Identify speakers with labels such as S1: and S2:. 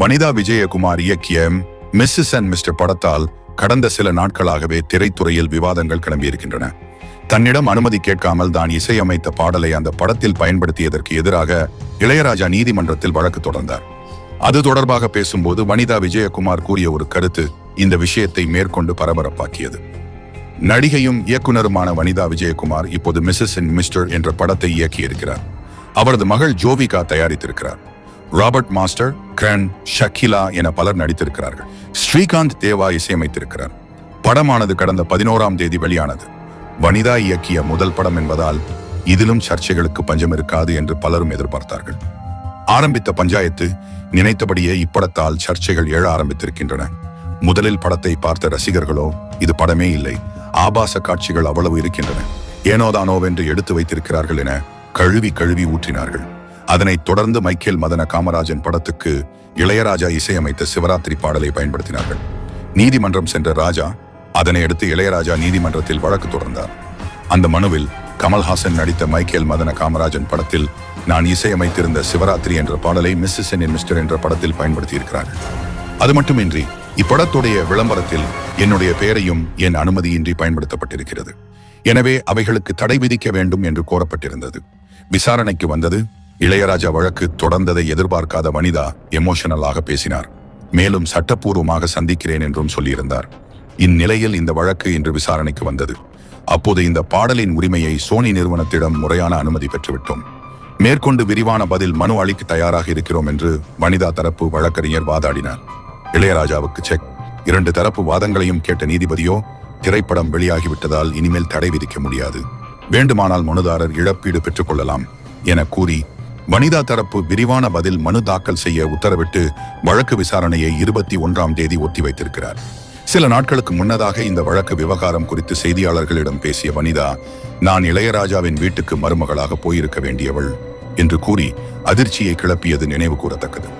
S1: வனிதா விஜயகுமார் இயக்கிய Mrs and mister படத்தால் கடந்த சில நாட்களாகவே திரைத்துறையில் விவாதங்கள் கிளம்பியிருக்கின்றன. தன்னிடம் அனுமதி கேட்காமல் தான் இசையமைத்த பாடலை அந்த படத்தில் பயன்படுத்தியதற்கு எதிராக இளையராஜா நீதிமன்றத்தில் வழக்கு தொடர்ந்தார். அது தொடர்பாக பேசும்போது வனிதா விஜயகுமார் கூறிய ஒரு கருத்து இந்த விஷயத்தை மேற்கொண்டு பரபரப்பாக்கியது. நடிகையும் இயக்குனருமான வனிதா விஜயகுமார் இப்போது மிஸ்ஸஸ் அண்ட் மிஸ்டர் என்ற படத்தை இயக்கியிருக்கிறார். அவரது மகள் ஜோவிகா தயாரித்திருக்கிறார். ராபர்ட் மாஸ்டர் கிரண் ஷக்கிலா என பலர் நடித்திருக்கிறார்கள். ஸ்ரீகாந்த் தேவா இசையமைத்திருக்கிறார். படமானது கடந்த பதினோராம் தேதி வெளியானது. வனிதா இயக்கிய முதல் படம் என்பதால் இதிலும் சர்ச்சைகளுக்கு பஞ்சம் இருக்காது என்று பலரும் எதிர்பார்த்தார்கள். ஆரம்பித்த பஞ்சாயத்து நினைத்தபடியே இப்படத்தால் சர்ச்சைகள் எழ ஆரம்பித்திருக்கின்றன. முதலில் படத்தை பார்த்த ரசிகர்களோ இது படமே இல்லை. ஆபாச காட்சிகள் அவ்வளவு இருக்கின்றன. ஏனோதானோவென்று எடுத்து வைத்திருக்கிறார்கள் என கழுவி கழுவி ஊற்றினார்கள். அதனைத் தொடர்ந்து மைக்கேல் மதன காமராஜன் படத்துக்கு இளையராஜா இசையமைத்த சிவராத்திரி பாடலை பயன்படுத்தினார்கள். நீதிமன்றம் சென்ற ராஜா அதனை அடுத்து இளையராஜா நீதிமன்றத்தில் வழக்கு தொடர்ந்தார். அந்த மனுவில் கமல்ஹாசன் நடித்த மைக்கேல் மதன காமராஜன் படத்தில் நான் இசையமைத்திருந்த சிவராத்திரி என்ற பாடலை மிஸ்ஸஸ் என் மிஸ்டர் என்ற படத்தில் பயன்படுத்தியிருக்கிறார்கள். அது மட்டுமின்றி இப்படத்துடைய விளம்பரத்தில் என்னுடைய பெயரையும் என் அனுமதியின்றி பயன்படுத்தப்பட்டிருக்கிறது. எனவே அவைகளுக்கு தடை விதிக்க வேண்டும் என்று கோரப்பட்டிருந்தது. விசாரணைக்கு வந்தது இளையராஜா வழக்கு தொடர்ந்ததை எதிர்பார்க்காத வனிதா எமோஷனலாக பேசினார். மேலும் சட்டப்பூர்வமாக சந்திக்கிறேன் என்றும் சொல்லியிருந்தார். இந்நிலையில் இந்த வழக்கு இன்று விசாரணைக்கு வந்தது. அப்போது இந்த பாடலின் உரிமையை சோனி நிறுவனத்திடம் முறையான அனுமதி பெற்றுவிட்டோம். மேற்கொண்டு விரிவான பதில் மனு அளிக்க தயாராக இருக்கிறோம் என்று வனிதா தரப்பு வழக்கறிஞர் வாதாடினார். இளையராஜாவுக்கு செக். இரண்டு தரப்பு வாதங்களையும் கேட்ட நீதிபதியோ திரைப்படம் வெளியாகிவிட்டதால் இனிமேல் தடை விதிக்க முடியாது. வேண்டுமானால் மனுதாரர் இழப்பீடு பெற்றுக்கொள்ளலாம் என கூறி வனிதா தரப்பு விரிவான பதில் மனு தாக்கல் செய்ய உத்தரவிட்டு வழக்கு விசாரணையை இருபத்தி ஒன்றாம் தேதி ஒத்தி வைத்திருக்கிறார். சில நாட்களுக்கு முன்னதாக இந்த வழக்கு விவகாரம் குறித்து செய்தியாளர்களிடம் பேசிய வனிதா நான் இளையராஜாவின் வீட்டுக்கு மருமகளாக போயிருக்க வேண்டியவள் என்று கூறி அதிர்ச்சியை கிளப்பியது நினைவு கூறத்தக்கது.